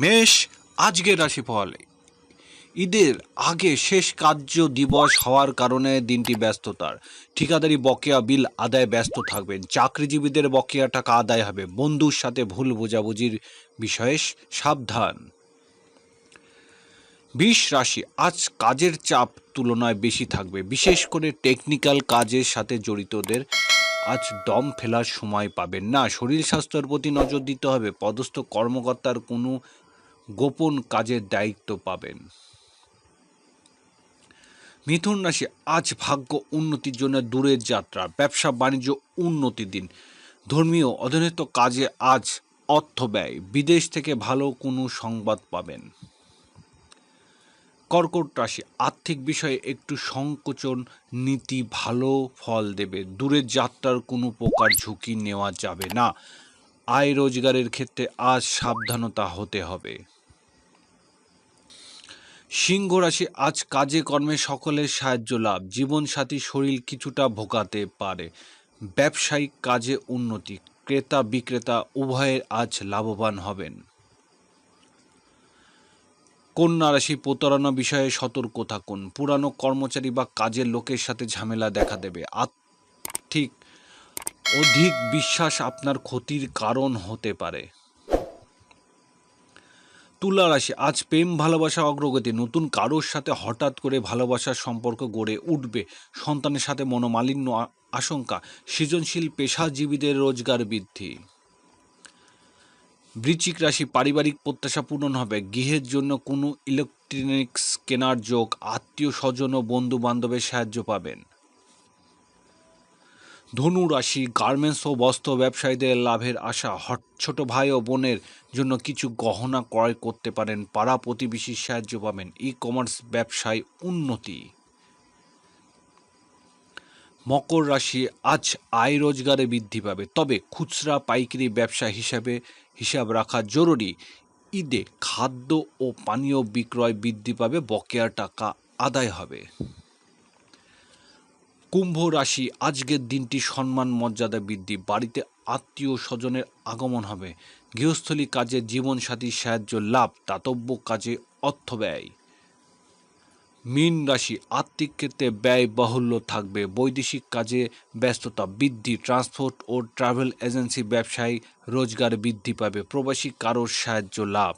মেষ আজকের রাশিফল। ঈদের আগে শেষ কার্য দিবস হওয়ার কারণে দিনটি ব্যস্ততার। ঠিকাদারি বকেয়া বিল আদায় ব্যস্ত থাকবেন। চাকরিজীবীদের বকেয়া টাকা আদায় হবে। বন্ধুর সাথে ভুল বোঝাবুঝির বিষয়ে সাবধান। বিষ রাশি, আজ কাজের চাপ তুলনায় বেশি থাকবে। বিশেষ করে টেকনিক্যাল কাজের সাথে জড়িতদের আজ দম ফেলার সময় পাবেন না। শরীর স্বাস্থ্যের প্রতি নজর দিতে হবে। পদস্থ কর্মকর্তার কোনো গোপন কাজের দায়িত্ব পাবেন। মিথুন রাশি, আজ ভাগ্য উন্নতির জন্য দূরের যাত্রা, ব্যবসা, বাণিজ্য উন্নতি দিন। ধর্মীয় অধীনস্থ কাজে আজ অর্থ ব্যয়, বিদেশ থেকে ভালো কোনো সংবাদ পাবেন। কর্কট রাশি, আর্থিক বিষয়ে একটু সংকোচন, নীতি ভালো ফল দেবে, দূরের যাত্রার কোনো প্রকার ঝুঁকি নেওয়া যাবে না। আয় রোজগারের ক্ষেত্রে আজ সাবধানতা হতে হবে। সিংহ রাশি, আজ কাজে কর্মে সকলের সাহায্য লাভ। জীবনসাথী শরীর কিছুটা ভোগাতে পারে। ব্যবসায়িক কাজে উন্নতি, ক্রেতা বিক্রেতা উভয়ের আজ লাভবান হবেন। কন্যা রাশি, প্রতারণা বিষয়ে সতর্ক থাকুন। পুরানো কর্মচারী বা কাজের লোকের সাথে ঝামেলা দেখা দেবে। আর্থিক অধিক বিশ্বাস আপনার ক্ষতির কারণ হতে পারে। তুলা রাশি, আজ প্রেম, ভালোবাসা, অগ্রগতি। নতুন কারোর সাথে হঠাৎ করে ভালোবাসার সম্পর্ক গড়ে উঠবে। সন্তানের সাথে মনোমালিন্য আশঙ্কা, সৃজনশীল পেশাজীবীদের রোজগার বৃদ্ধি। বৃশ্চিক রাশি, পারিবারিক প্রত্যাশা পূরণ হবে। গৃহের জন্য কোনো ইলেকট্রনিক্স কেনার যোগ আত্মীয় স্বজন ও বন্ধু বান্ধবের সাহায্য পাবেন। ধনু রাশি গার্মেন্টস ও বস্ত্র ব্যবসায়ীদের লাভের আশা, হট, ছোট ভাই ও বোনের জন্য কিছু গহনা ক্রয় করতে পারেন পাড়া প্রতিবেশীর সাহায্য পাবেন। ই কমার্স ব্যবসায় উন্নতি। মকর রাশি আজ আয় রোজগারে বৃদ্ধি পাবে, তবে খুচরা পাইকারি ব্যবসা হিসাবে হিসাব রাখা জরুরি। ঈদে খাদ্য ও পানীয় বিক্রয় বৃদ্ধি পাবে, বকেয়া টাকা আদায় হবে। কুম্ভ রাশি আজকের দিনটি সম্মান, মর্যাদা বৃদ্ধি। বাড়িতে আত্মীয় স্বজনের আগমন হবে। গৃহস্থলী কাজে জীবনসাথীর সাহায্য লাভ, দাতব্য কাজে অর্থ ব্যয়। মীন রাশি আর্থিক ক্ষেত্রে ব্যয় বাহুল্য থাকবে। বৈদেশিক কাজে ব্যস্ততা বৃদ্ধি, ট্রান্সপোর্ট ও ট্রাভেল এজেন্সি ব্যবসায় রোজগার বৃদ্ধি পাবে। প্রবাসী কারোর সাহায্য লাভ।